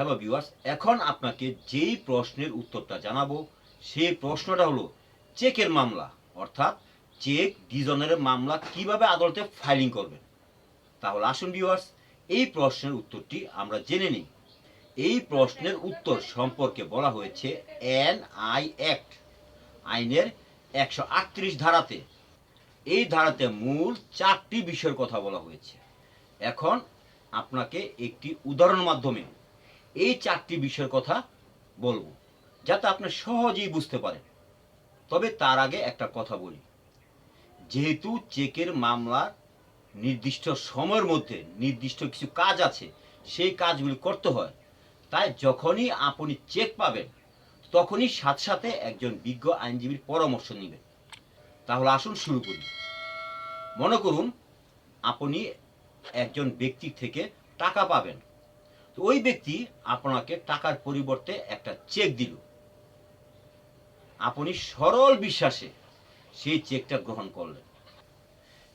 Hello viewers এখন আপনাকে যেই প্রশ্নের উত্তরটা জানাব, সেই প্রশ্নটা হলো চেকের মামলা। অর্থাৎ চেক ডিজনের মামলা কীভাবে আদালতে ফাইলিং করবেন? তাহলে আসুন ভিউয়ার্স এই প্রশ্নের উত্তরটি আমরা জেনে নিই। এই প্রশ্নের উত্তর সম্পর্কে বলা হয়েছে এন আই অ্যাক্ট আইনের একশো আটত্রিশ ধারাতে। এই ধারাতে মূল চারটি বিষয়ের কথা বলা হয়েছে। এখন আপনাকে একটি উদাহরণের মাধ্যমে এই চারটি বিষয়ের কথা বলব, যাতে আপনি সহজেই বুঝতে পারেন। তবে তার আগে একটা কথা বলি। যেহেতু চেকের মামলার নির্দিষ্ট সময়ের মধ্যে নির্দিষ্ট কিছু কাজ আছে, সেই কাজগুলি করতে হয়। তাই যখনই আপনি চেক পাবেন, তখনই সাথে সাথে একজন বিজ্ঞ আইনজীবীর পরামর্শ নেবেন। তাহলে আসুন শুরু করি। মনে করুন, আপনি একজন ব্যক্তির থেকে টাকা পাবেন। ওই ব্যক্তি আপনাকে টাকার পরিবর্তে একটা চেক দিল। আপনি সরল বিশ্বাসে সেই চেকটা গ্রহণ করলেন।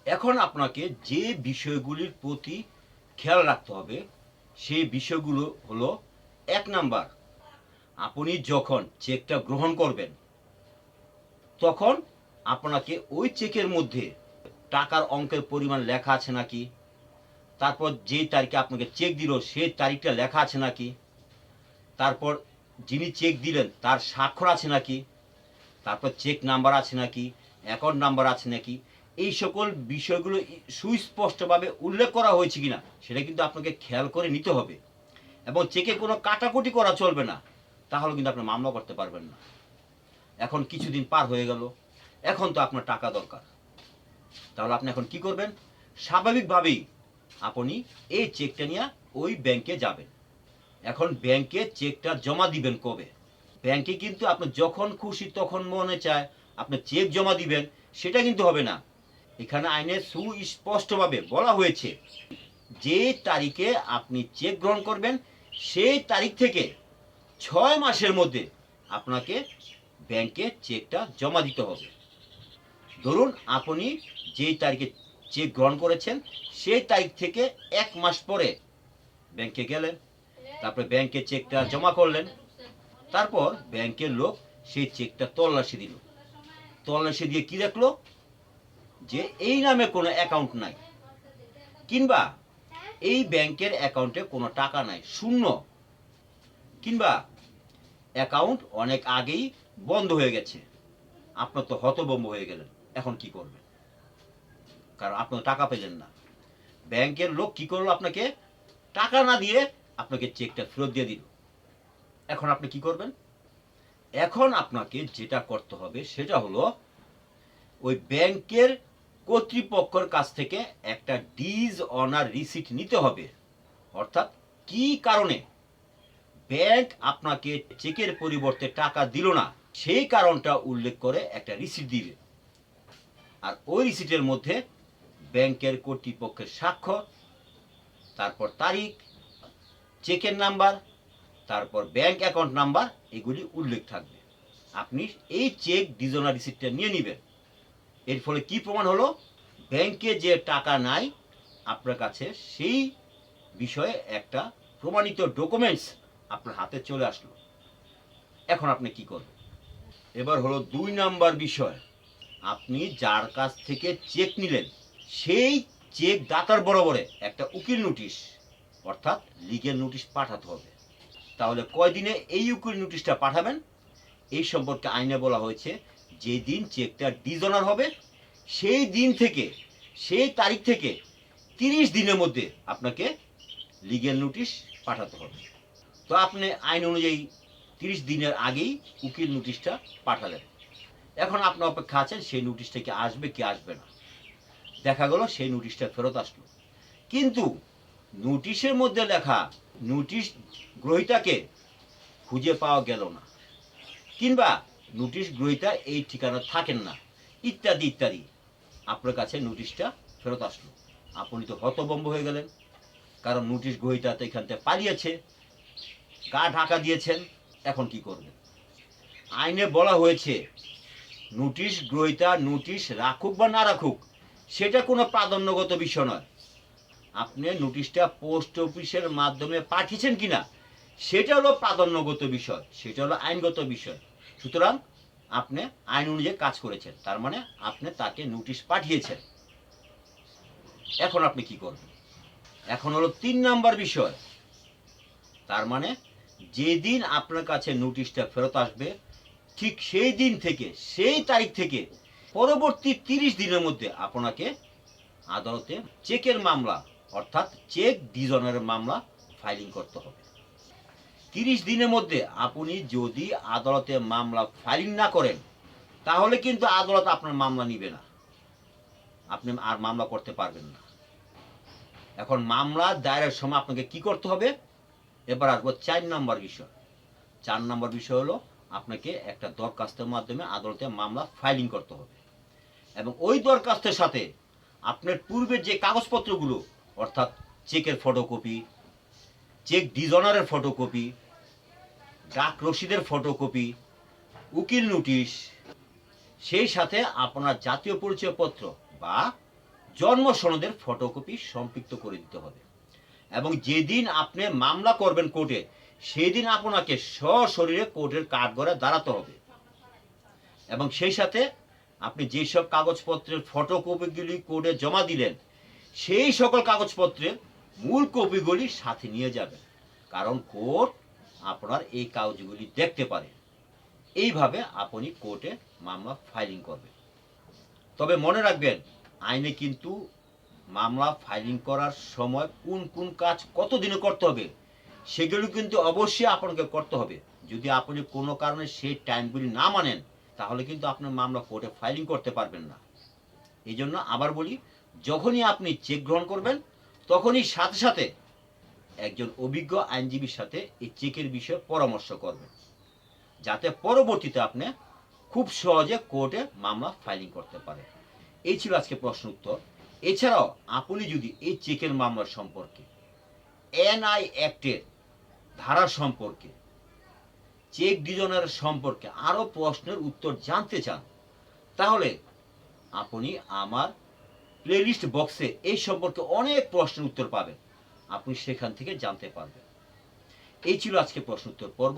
এখন আপনাকে যে বিষয়গুলির প্রতি খেয়াল রাখতে হবে, সেই বিষয়গুলো হলো, এক নাম্বার, আপনি যখন চেকটা গ্রহণ করবেন, তখন আপনাকে ওই চেকের মধ্যে টাকার অঙ্কের পরিমাণ লেখা আছে নাকি? তারপর যে তারিখে আপনাকে চেক দিল সেই তারিখটা লেখা আছে নাকি? তারপর যিনি চেক দিলেন, তার স্বাক্ষর আছে নাকি? তারপর চেক নাম্বার আছে নাকি? অ্যাকাউন্ট নাম্বার আছে নাকি? এই সকল বিষয়গুলো সুস্পষ্টভাবে উল্লেখ করা হয়েছে কিনা, সেটা কিন্তু আপনাকে খেয়াল করে নিতে হবে। এবং চেকে কোনো কাটাকুটি করা চলবে না, তাহলে কিন্তু আপনি মামলা করতে পারবেন না। এখন কিছুদিন পার হয়ে গেল, এখন তো আপনার টাকা দরকার। তাহলে আপনি এখন কি করবেন? স্বাভাবিকভাবেই আপনি এই চেকটা নিয়ে ওই ব্যাংকে যাবেন। এখন ব্যাংকে চেকটা জমা দিবেন কবে? ব্যাংকে কিন্তু আপনি যখন খুশি তখন মনে চায়, আপনি চেক জমা দিবেন, সেটা কিন্তু হবে না। এখানে আইনে সুস্পষ্টভাবে বলা হয়েছে, যে তারিখে আপনি চেক গ্রহণ করবেন, সেই তারিখ থেকে ছয় মাসের মধ্যে আপনাকে ব্যাংকে চেকটা জমা দিতে হবে। ধরুন আপনি যেই তারিখে চেক গ্রহণ করেছেন সেই তারিখ থেকে এক মাস পরে ব্যাংকে গেলেন, তারপরে ব্যাংকে চেকটা জমা করলেন, তারপর ব্যাংকের লোক সেই চেকটা তল্লাশি দিল। তল্লাশি দিয়ে কি দেখল? যে এই নামে কোনো অ্যাকাউন্ট নাই, কিংবা এই ব্যাংকের অ্যাকাউন্টে কোনো টাকা নাই, শূন্য। কিংবা অ্যাকাউন্ট অনেক আগেই বন্ধ হয়ে গেছে। আপনার তো হতবম্ব হয়ে গেলেন, এখন কি করবেন? কারণ আপনার টাকা পেলেন না। ব্যাংকের লোক কি করল আপনাকে? টাকা না দিয়ে আপনাকে চেকটা ফেরত দিয়ে দিল। এখন আপনি কি করবেন? এখন আপনাকে যেটা করতে হবে সেটা হলো, ওই ব্যাংকের কর্তৃপক্ষের কাছ থেকে একটা ডিজ অনার রিসিট নিতে হবে। অর্থাৎ কি কারণে? ব্যাংক আপনাকে চেকের পরিবর্তে টাকা দিল না, সেই কারণটা উল্লেখ করে একটা রিসিট দিবে। আর ওই রিসিটের মধ্যে ব্যাংকের কর্তৃপক্ষের স্বাক্ষর তারপর তারিখ, চেকের নাম্বার, তারপর ব্যাংক অ্যাকাউন্ট নাম্বার, এগুলি উল্লেখ থাকবে। আপনি এই চেক ডিজনার রিসিপ্টটা নিয়ে নেবেন। এর ফলে কি প্রমাণ হলো? ব্যাংকে যে টাকা নাই, আপনার কাছে সেই বিষয়ে একটা প্রমাণিত ডকুমেন্টস আপনার হাতে চলে আসলো। এখন আপনি কি করবেন? এবার হলো দুই নাম্বার বিষয়। আপনি যার কাছ থেকে চেক নিলেন সেই চেক দাতার বরাবরে একটা উকিল নোটিশ, অর্থাৎ লিগেল নোটিশ পাঠাতে হবে। তাহলে কয়দিনে এই উকিল নোটিশটা পাঠাবেন? এই সম্পর্কে আইনে বলা হয়েছে, যেদিন চেকটা ডিজনার হবে, সেই দিন থেকে, সেই তারিখ থেকে তিরিশ দিনের মধ্যে আপনাকে লিগেল নোটিশ পাঠাতে হবে। তো আপনি আইন অনুযায়ী তিরিশ দিনের আগেই উকিল নোটিশটা পাঠালেন। এখন আপনি অপেক্ষা আছেন, সেই নোটিশটা কি আসবে কি আসবে না। দেখা গেল সেই নোটিশটা ফেরত আসলো। কিন্তু নোটিশের মধ্যে লেখা নোটিশ গ্রহীতাকে খুঁজে পাওয়া গেল না। কিংবা নোটিশ গ্রহীতা এই ঠিকানা থাকেন না। ইত্যাদি ইত্যাদি। আপনার কাছে নোটিশটা ফেরত আসলো। আপনি তো হতবম্ব হয়ে গেলেন। কারণ নোটিশ গ্রহীতা তো এখান থেকে পালিয়েছে। গা ঢাকা দিয়েছেন। এখন কি করবেন? আইনে বলা হয়েছে নোটিশ গ্রহীতা নোটিশ রাখুক বা না রাখুক সেটা কোনো প্রাধান্যগত বিষয় নয়। আপনি নোটিশটা পোস্ট অফিসের মাধ্যমে পাঠিয়েছেন কিনা, সেটা হলো প্রাধান্যগত বিষয়, সেটা হলো আইনগত বিষয়। সুতরাং আপনি আইন অনুযায়ী কাজ করেছেন, তার মানে আপনি তাকে নোটিশ পাঠিয়েছেন। এখন আপনি কি করবেন? এখন হলো তিন নাম্বার বিষয়। তার মানে যেদিন আপনার কাছে নোটিশটা ফেরত আসবে, ঠিক সেই দিন থেকে, সেই তারিখ থেকে পরবর্তী তিরিশ দিনের মধ্যে আপনাকে আদালতে চেকের মামলা, অর্থাৎ চেক ডিজনের মামলা ফাইলিং করতে হবে। তিরিশ দিনের মধ্যে আপনি যদি আদালতে মামলা ফাইলিং না করেন, তাহলে কিন্তু আদালত আপনার মামলা নিবে না। আপনি আর মামলা করতে পারবেন না। এখন মামলা দায়ের সময় আপনাকে কি করতে হবে? এবার আসব চার নম্বর বিষয়। চার নম্বর বিষয় হলো, আপনাকে একটা দরখাস্তের মাধ্যমে আদালতে মামলা ফাইলিং করতে হবে। এবং ওই দরখাস্তের সাথে আপনার পূর্বের যে কাগজপত্রগুলো, অর্থাৎ চেকের ফটোকপি চেক ডিজনারের ফটোকপি ডাক রসিদের ফটোকপি উকিল নোটিশ সেই সাথে আপনার জাতীয় পরিচয়পত্র বা জন্ম সনদের ফটোকপি সম্পৃক্ত করে দিতে হবে। এবং যেদিন আপনি মামলা করবেন কোর্টে সেই দিন আপনাকে সশরীরে কোর্টের কাঠগড়ে দাঁড়াতে হবে। এবং সেই সাথে আপনি যেসব কাগজপত্রের ফটোকপিগুলি কোর্টে জমা দিলেন, সেই সকল কাগজপত্রের মূল কপিগুলি সাথে নিয়ে যাবেন। কারণ কোর্ট আপনার এই কাগজগুলি দেখতে পারে। এইভাবে আপনি কোর্টে মামলা ফাইলিং করবেন। তবে মনে রাখবেন, আইনে কিন্তু মামলা ফাইলিং করার সময় কোন কোন কাজ কত দিনে করতে হবে, সেগুলো কিন্তু অবশ্যই আপনাকে করতে হবে। যদি আপনি কোনো কারণে সেই টাইমগুলি না মানেন তাহলে কিন্তু আপনার মামলা কোর্টে ফাইলিং করতে পারবেন না। এই জন্য আবার বলি, যখনই আপনি চেক গ্রহণ করবেন, তখনই সাথে সাথে একজন অভিজ্ঞ আইনজীবীর সাথে এই চেকের বিষয়ে পরামর্শ করবেন। যাতে পরবর্তীতে আপনি খুব সহজে কোর্টে মামলা ফাইলিং করতে পারেন। এই ছিল আজকে প্রশ্ন উত্তর। এছাড়াও আপনি যদি এই চেকের মামলা সম্পর্কে এনআই অ্যাক্টের ধারা সম্পর্কে চেক ডিজনের সম্পর্কে আরও প্রশ্নের উত্তর জানতে চান। তাহলে আপনি আমার প্লেলিস্ট বক্সে এই সম্পর্কে অনেক প্রশ্নের উত্তর পাবেন। আপনি সেখান থেকে জানতে পারবেন। এই ছিল আজকে প্রশ্ন উত্তর পর্ব।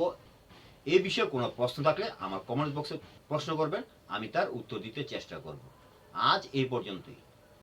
এই বিষয়ে কোনো প্রশ্ন থাকলে আমার কমেন্ট বক্সে প্রশ্ন করবেন, আমি তার উত্তর দিতে চেষ্টা করব। আজ এই পর্যন্তই।